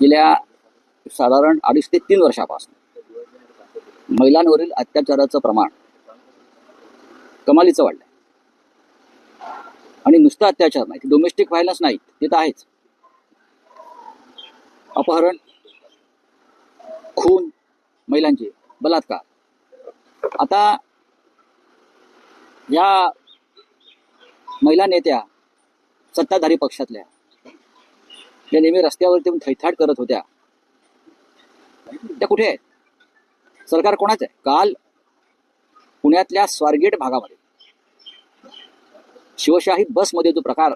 गेल्या साधारण अडीच ते तीन वर्षापासून महिलांवरील अत्याचाराचं प्रमाण कमालीचं वाढलंय. आणि नुसतं अत्याचार नाही डोमेस्टिक व्हायलन्स नाही ते तर आहेच. अपहरण खून महिलांचे बलात्कार. आता या महिला नेत्या सत्ताधारी पक्षातल्या त्या नेहमी रस्त्यावरती येऊन थैथाट करत होत्या. त्या कुठे आहेत? सरकार कोणाचं आहे? काल पुण्यातल्या स्वारगेट भागामध्ये शिवशाही बसमध्ये जो प्रकार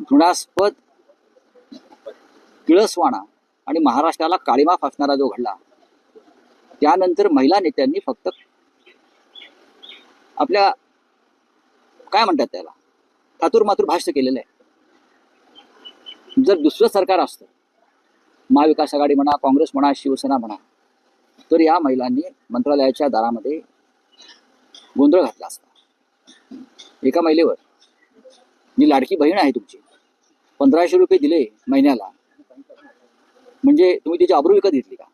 घृणास्पद किळसवाणा आणि महाराष्ट्राला काळीमा फासणारा जो घडला त्यानंतर महिला नेत्यांनी फक्त आपल्या काय म्हणतात त्याला? थातूर मातूर भाष्य केलेलं आहे. जर दुसरं सरकार असतं महाविकास आघाडी म्हणा काँग्रेस म्हणा शिवसेना म्हणा तर या महिलांनी मंत्रालयाच्या दारामध्ये गोंधळ घातला असता. एका महिलेवर मी लाडकी बहीण आहे तुमची. पंधराशे रुपये दिले महिन्याला. म्हणजे तुम्ही तिची अब्रू विकत घेतली का?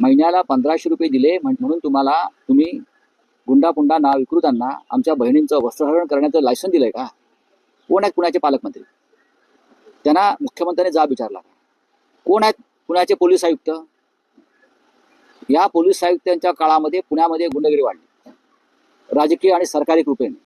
महिन्याला पंधराशे रुपये दिले म्हण- म्हणून तुम्हाला तुम्ही गुंडापुंडा ना नाव विकृतांना आमच्या बहिणींचं वस्त्रहरण करण्याचं लायसन दिलंय का? कोण आहेत पुण्याचे पालकमंत्री? त्यांना मुख्यमंत्र्यांनी जाब विचारला. कोण आहेत? पुण्याचे पोलीस आयुक्त. या पोलीस आयुक्तांच्या काळामध्ये पुण्यामध्ये गुंडगिरी वाढली. राजकीय आणि सरकारी कृपेने.